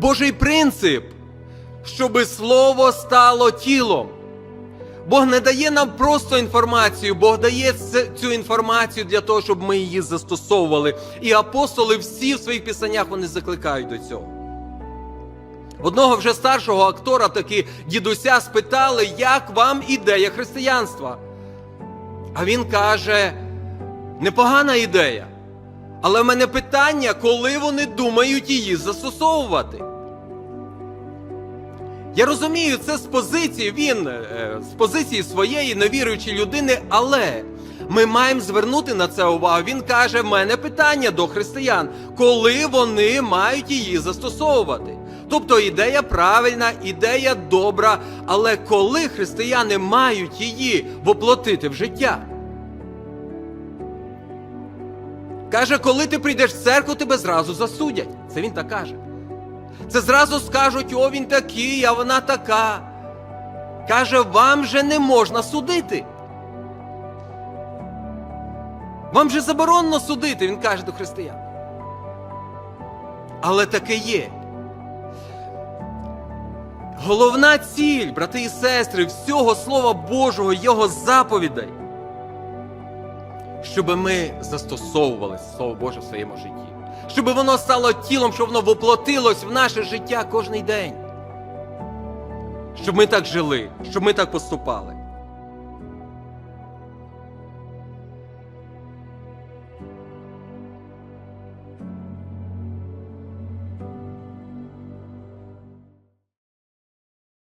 Божий принцип, щоби слово стало тілом. Бог не дає нам просто інформацію, Бог дає цю інформацію для того, щоб ми її застосовували. І апостоли всі в своїх писаннях вони закликають до цього. Одного вже старшого актора, таки дідуся, спитали, як вам ідея християнства. А він каже: непогана ідея. Але в мене питання, коли вони думають її застосовувати. Я розумію, це з позиції він, е, з позиції своєї невіруючої людини, але ми маємо звернути на це увагу. Він каже: в мене питання до християн, коли вони мають її застосовувати. Тобто ідея правильна, ідея добра, але коли християни мають її воплотити в життя? Каже, коли ти прийдеш в церкву, тебе зразу засудять. Це він так каже. Це зразу скажуть, о, він такий, а вона така. Каже, вам же не можна судити. Вам же заборонено судити, він каже до християн. Але таке є. Головна ціль, брати і сестри, всього Слова Божого, Його заповідей, щоб ми застосовували Слово Боже в своєму житті. Щоб воно стало тілом, щоб воно воплотилось в наше життя кожний день. Щоб ми так жили, щоб ми так поступали.